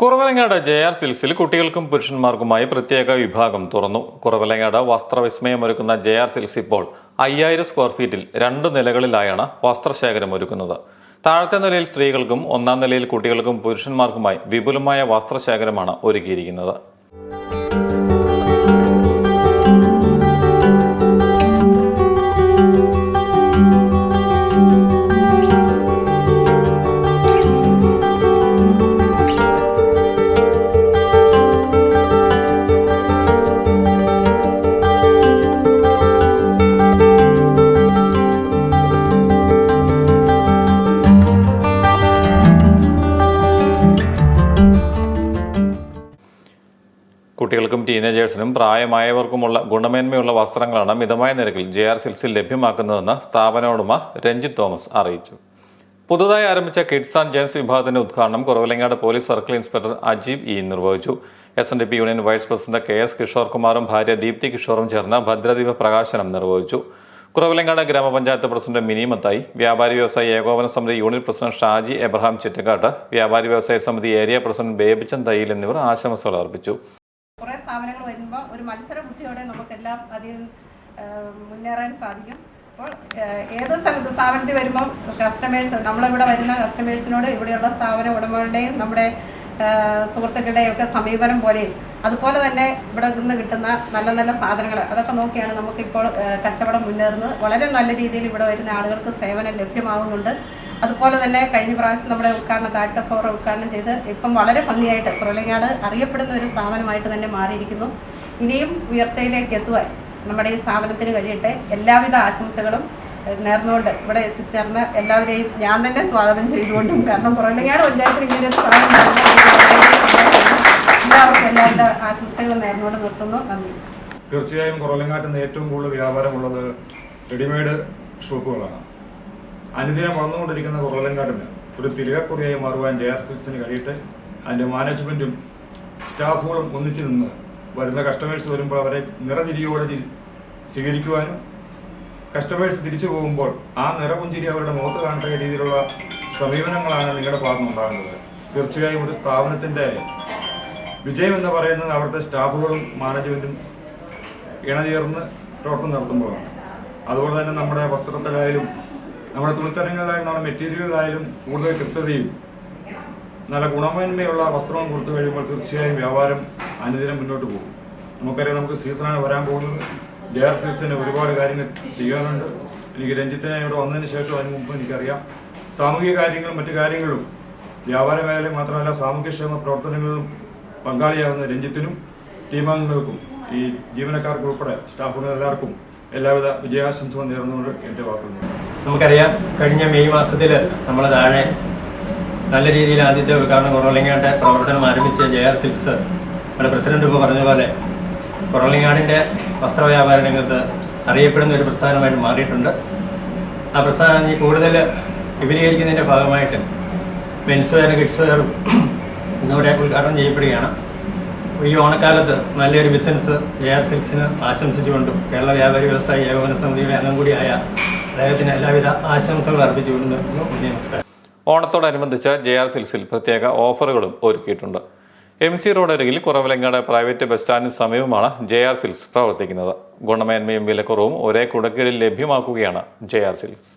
Kuravilangad J R സിൽക്സിൽ കുട്ടികൾക്കും പുരുഷന്മാർക്കുമായി പ്രത്യേക വിഭാഗം തുറന്നു. കുറവലങ്ങാട് വസ്ത്രവിസ്മയം ഒരുക്കുന്ന ജെ ആർ സിൽക്സ് ഇപ്പോൾ അയ്യായിരം സ്ക്വയർ ഫീറ്റിൽ രണ്ട് നിലകളിലായാണ് വസ്ത്രശേഖരം ഒരുക്കുന്നത്. താഴത്തെ നിലയിൽ സ്ത്രീകൾക്കും ഒന്നാം നിലയിൽ കുട്ടികൾക്കും പുരുഷന്മാർക്കുമായി വിപുലമായ വസ്ത്രശേഖരമാണ് ഒരുക്കിയിരിക്കുന്നത്. കുട്ടികൾക്കും ടീനേജേഴ്സിനും പ്രായമായവർക്കുമുള്ള ഗുണമേന്മയുള്ള വസ്ത്രങ്ങളാണ് മിതമായ നിരക്കിൽ ജെ ആർ സിൽസിൽ ലഭ്യമാക്കുന്നതെന്ന് സ്ഥാപന ഉടമ രഞ്ജിത്ത് തോമസ് അറിയിച്ചു. പുതുതായി ആരംഭിച്ച കിഡ്സ് ആൻഡ് ജെൻസ് വിഭാഗത്തിന്റെ ഉദ്ഘാടനം Kuravilangad police circle inspector Ajeeb E നിർവഹിച്ചു. S N D P union vice president K S Kishore കുമാറും ഭാര്യ ദീപ്തി കിഷോറും ചേർന്ന് ഭദ്രദീപ പ്രകാശനം നിർവഹിച്ചു. കുറവലങ്ങാട് ഗ്രാമപഞ്ചായത്ത് പ്രസിഡന്റ് മിനി മത്തായി വ്യാപാരി വ്യവസായി ഏകോപന സമിതി unit president Shaji Abraham Chittakkattu വ്യാപാരി വ്യവസായ സമിതി ഏരിയ പ്രസിഡന്റ് ബേബിച്ചൻ തയ്യിൽ എന്നിവർ ആശംസകൾ അർപ്പിച്ചു. സ്ഥാപനങ്ങൾ വരുമ്പോൾ ഒരു മത്സര ബുദ്ധിയോടെ നമുക്കെല്ലാം അതിൽ മുന്നേറാൻ സാധിക്കും. അപ്പോൾ ഏത് സ്ഥലത്ത് സ്ഥാപനത്തിൽ വരുമ്പോൾ കസ്റ്റമേഴ്സ് നമ്മളിവിടെ വരുന്ന കസ്റ്റമേഴ്സിനോട് ഇവിടെയുള്ള സ്ഥാപന ഉടമകളുടെയും നമ്മുടെ സുഹൃത്തുക്കളുടെയും ഒക്കെ സമീപനം പോലെയും അതുപോലെ തന്നെ ഇവിടെ നിന്ന് കിട്ടുന്ന നല്ല നല്ല സാധനങ്ങൾ അതൊക്കെ നോക്കിയാണ് നമുക്കിപ്പോൾ കച്ചവടം മുന്നേറുന്നത്. വളരെ നല്ല രീതിയിൽ ഇവിടെ വരുന്ന ആളുകൾക്ക് സേവനം ലഭ്യമാകുന്നുണ്ട് അതുപോലെ തന്നെ കഴിഞ്ഞ പ്രാവശ്യം നമ്മുടെ ഉദ്ഘാടനം താഴ്ത്ത ഫ്ലോർ ഉദ്ഘാടനം ചെയ്ത് ഇപ്പം വളരെ ഭംഗിയായിട്ട് കുറലങ്ങാട് അറിയപ്പെടുന്ന ഒരു സ്ഥാപനമായിട്ട് തന്നെ മാറിയിരിക്കുന്നു. ഇനിയും ഉയർച്ചയിലേക്ക് എത്തുവാൻ നമ്മുടെ ഈ സ്ഥാപനത്തിന് കഴിയട്ടെ. എല്ലാവിധ ആശംസകളും നേർന്നുകൊണ്ട് ഇവിടെ എത്തിച്ചേർന്ന എല്ലാവരെയും ഞാൻ തന്നെ സ്വാഗതം ചെയ്തുകൊണ്ടും കാരണം കുറലങ്ങാട് പഞ്ചായത്തിൽ ഇങ്ങനെ ഒരു സ്ഥാപനം എല്ലാവർക്കും എല്ലാവിധ ആശംസകളും നേർന്നുകൊണ്ട് നിർത്തുന്നു. നന്ദി. തീർച്ചയായും കുറവലങ്ങാട്ടിൽ നിന്ന് ഏറ്റവും കൂടുതൽ വ്യാപാരമുള്ളത് റെഡിമെയ്ഡ് ഷോപ്പുകളാണ്. അനുദിനം വളർന്നുകൊണ്ടിരിക്കുന്ന കുറവലങ്കാടിന് ഒരു തിലകക്കുറിയായി മാറുവാൻ ജെ ആർ സിക്സിന് കഴിയട്ടെ അതിന്റെ മാനേജ്മെന്റും സ്റ്റാഫുകളും ഒന്നിച്ചു നിന്ന് വരുന്ന കസ്റ്റമേഴ്സ് വരുമ്പോൾ അവരെ നിറതിരിയോടെ സ്വീകരിക്കുവാനും കസ്റ്റമേഴ്സ് തിരിച്ചു പോകുമ്പോൾ ആ നിറപുഞ്ചിരി അവരുടെ മുഖത്ത് കാണത്തക്ക രീതിയിലുള്ള സമീപനങ്ങളാണ് നിങ്ങളുടെ ഭാഗത്ത് ഉണ്ടാകുന്നത്. തീർച്ചയായും ഒരു സ്ഥാപനത്തിന്റെ വിജയം എന്ന് പറയുന്നത് അവിടുത്തെ സ്റ്റാഫുകളും മാനേജ്മെന്റും ഇണചേർന്ന് പ്രവർത്തനം നടത്തുമ്പോഴാണ്. അതുപോലെ തന്നെ നമ്മുടെ വസ്ത്രത്തിലായാലും നമ്മുടെ തുണിത്തരങ്ങളിലായാലും നമ്മുടെ മെറ്റീരിയലിലായാലും കൂടുതൽ കൃത്യതയും നല്ല ഗുണമേന്മയുള്ള വസ്ത്രവും കൊടുത്തു കഴിയുമ്പോൾ തീർച്ചയായും വ്യാപാരം അനുദിനം മുന്നോട്ട് പോകും. നമുക്കറിയാം നമുക്ക് സീസണാണ് വരാൻ പോകുന്നത്. ആർ സീസണിന് ഒരുപാട് കാര്യങ്ങൾ ചെയ്യാനുണ്ട്. എനിക്ക് രഞ്ജിത്തിനെ ഇവിടെ വന്നതിന് ശേഷം അതിന് മുമ്പ് എനിക്കറിയാം. സാമൂഹിക കാര്യങ്ങളും മറ്റു കാര്യങ്ങളും വ്യാപാര മേഖല മാത്രമല്ല സാമൂഹ്യക്ഷേമ പ്രവർത്തനങ്ങളിലും പങ്കാളിയാകുന്ന രഞ്ജിത്തിനും ടീമംഗങ്ങൾക്കും ഈ ജീവനക്കാർക്കുൾപ്പെടെ സ്റ്റാഫുകൾ എല്ലാവർക്കും എല്ലാവിധ വിജയാശംസകളും നേർന്നുകൊണ്ട് എന്റെ വാക്കുകൾ നമുക്കറിയാം കഴിഞ്ഞ മെയ് മാസത്തിൽ നമ്മൾ താഴെ നല്ല രീതിയിൽ ആദ്യത്തെ ഉദ്ഘാടനം കുറവലങ്ങാട്ടെ പ്രവർത്തനം ആരംഭിച്ച ജെ ആർ സിക്സ് നമ്മുടെ പ്രസിഡന്റ് ഇപ്പോൾ പറഞ്ഞ പോലെ കുറവലങ്ങാടിന്റെ വസ്ത്രവ്യാപാര രംഗത്ത് അറിയപ്പെടുന്ന ഒരു പ്രസ്ഥാനമായിട്ട് മാറിയിട്ടുണ്ട്. ആ പ്രസ്ഥാനം ഈ കൂടുതൽ വിപുലീകരിക്കുന്നതിന്റെ ഭാഗമായിട്ട് മെൻസ് വെയർ കിഡ്സ് വെയറും ഇന്നിവിടെ ഉദ്ഘാടനം ചെയ്യപ്പെടുകയാണ്. ഈ ഓണക്കാലത്ത് നല്ലൊരു ബിസിനസ് എ ആർ സിക്സിന് ആശംസിച്ചുകൊണ്ടും കേരള വ്യാപാരി വ്യവസായി ഏകോപന സമിതിയുടെ അംഗം കൂടിയായ അദ്ദേഹത്തിന് എല്ലാവിധ ആശംസകൾ അർപ്പിച്ചുകൊണ്ട് നമസ്കാരം. ഓണത്തോടനുബന്ധിച്ച് ജെ ആർ സിൽസിൽ പ്രത്യേക ഓഫറുകളും ഒരുക്കിയിട്ടുണ്ട്. എം സി റോഡ് അരികിൽ കുറവലങ്ങാട് പ്രൈവറ്റ് ബസ് സ്റ്റാൻഡിന് സമീപമാണ് ജെ ആർ സിൽസ് പ്രവർത്തിക്കുന്നത്. ഗുണമേന്മയും വിലക്കുറവും ഒരേ കുടക്കീഴിൽ ലഭ്യമാക്കുകയാണ് ജെ ആർ സിൽസ്